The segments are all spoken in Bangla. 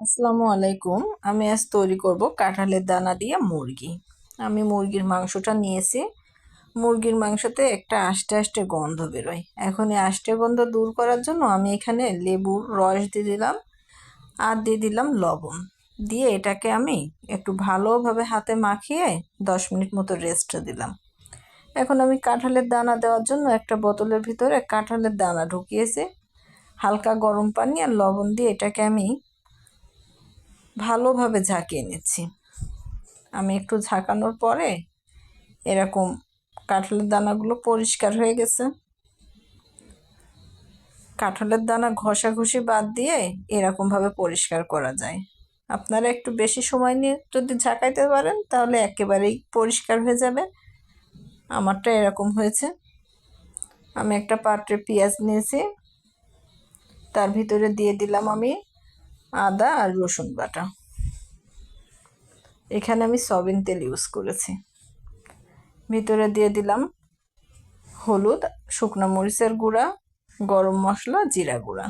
আসসালামু আলাইকুম। আমি আজ তৈরি করব কাঁঠালের দানা দিয়ে মুরগি। আমি মুরগির মাংসটা নিয়েছি। মুরগির মাংসতে একটা আষ্টে আষ্টে গন্ধ বেরোয়। এখন এই আষ্টে গন্ধ দূর করার জন্য আমি এখানে লেবুর রস দিয়ে দিলাম আর দিয়ে দিলাম লবণ। দিয়ে এটাকে আমি একটু ভালোভাবে হাতে মাখিয়ে দশ মিনিট মতো রেস্ট দিলাম। এখন আমি কাঁঠালের দানা দেওয়ার জন্য একটা বোতলের ভিতরে কাঁঠালের দানা ঢুকিয়েছি। হালকা গরম পানি আর লবণ দিয়ে এটাকে আমি ভালোভাবে ঝাঁকিয়ে নিচ্ছি। আমি একটু ঝাঁকানোর পরে এরকম কাঁঠালের দানাগুলো পরিষ্কার হয়ে গেছে। কাঁঠালের দানা ঘষাঘষি বাদ দিয়ে এরকমভাবে পরিষ্কার করা যায়। আপনারা একটু বেশি সময় নিয়ে যদি ঝাঁকাইতে পারেন, তাহলে একেবারেই পরিষ্কার হয়ে যাবে। আমারটা এরকম হয়েছে। আমি একটা পাত্রে পেঁয়াজ নিয়েছি, তার ভিতরে দিয়ে দিলাম আমি আদা আর রসুন বাটা। এখানে আমি সবিন তেল ইউজ করেছি। ভিতরে দিয়ে দিলাম হলুদ, শুকনো মরিচের গুঁড়া, গরম মশলা, জিরা গুঁড়া।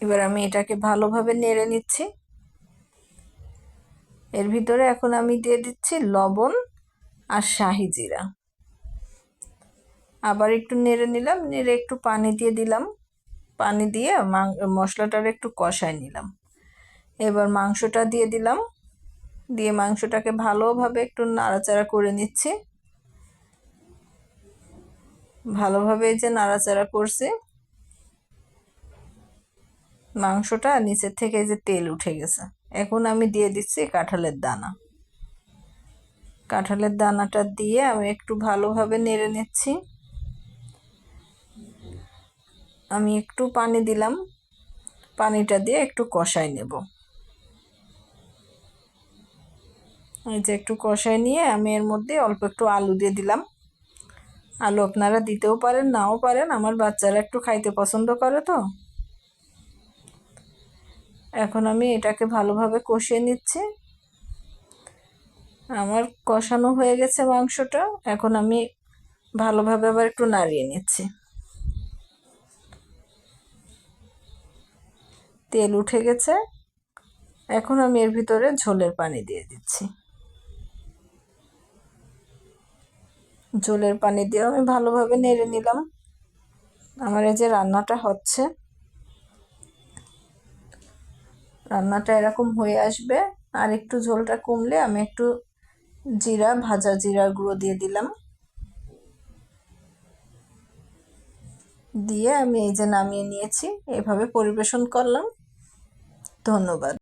এবার আমি এটাকে ভালোভাবে নেড়ে নিচ্ছি। এর ভিতরে এখন আমি দিয়ে দিচ্ছি লবণ আর শাহি জিরা। আবার একটু নেড়ে নিলাম, নেড়ে একটু পানি দিয়ে দিলাম। পানি দিয়ে মশলাটার একটু কষায় নিলাম। এবার মাংসটা দিয়ে দিলাম। দিয়ে মাংসটাকে ভালোভাবে একটু নাড়াচাড়া করে নিচ্ছি। ভালোভাবে যে নাড়াচাড়া করছি, মাংসটা নিচের থেকে যে তেল উঠে গেছে। এখন আমি দিয়ে দিচ্ছি কাঁঠালের দানা। কাঁঠালের দানাটা দিয়ে আমি একটু ভালোভাবে নেড়ে নিচ্ছি। আমি একটু পানি দিলাম। পানিটা দিয়ে একটু কষাই নেব। এই যে একটু কষাই নিয়ে আমি এর মধ্যে অল্প একটু আলু দিয়ে দিলাম। আলু আপনারা দিতেও পারেন, নাও পারেন। আমার বাচ্চারা একটু খাইতে পছন্দ করে তো। এখন আমি এটাকে ভালোভাবে কষিয়ে নিচ্ছি। আমার কষানো হয়ে গেছে মাংসটা। এখন আমি ভালোভাবে আবার একটু নাড়িয়ে নিচ্ছি। তেল উঠে গেছে। এখন আমি এর ভিতরে ঝোলের পানি দিয়ে দিচ্ছি। ঝোলের পানি দিয়ে আমি ভালোভাবে নেড়ে নিলাম। আমার এই যে রান্নাটা হচ্ছে, রান্নাটা এরকম হয়ে আসবে। আর একটু ঝোলটা কমলে আমি একটু জিরা, ভাজা জিরার গুঁড়ো দিয়ে দিলাম। দিয়ে আমি এই যে নামিয়ে নিয়েছি। এভাবে পরিবেশন করলাম। ধন্যবাদ।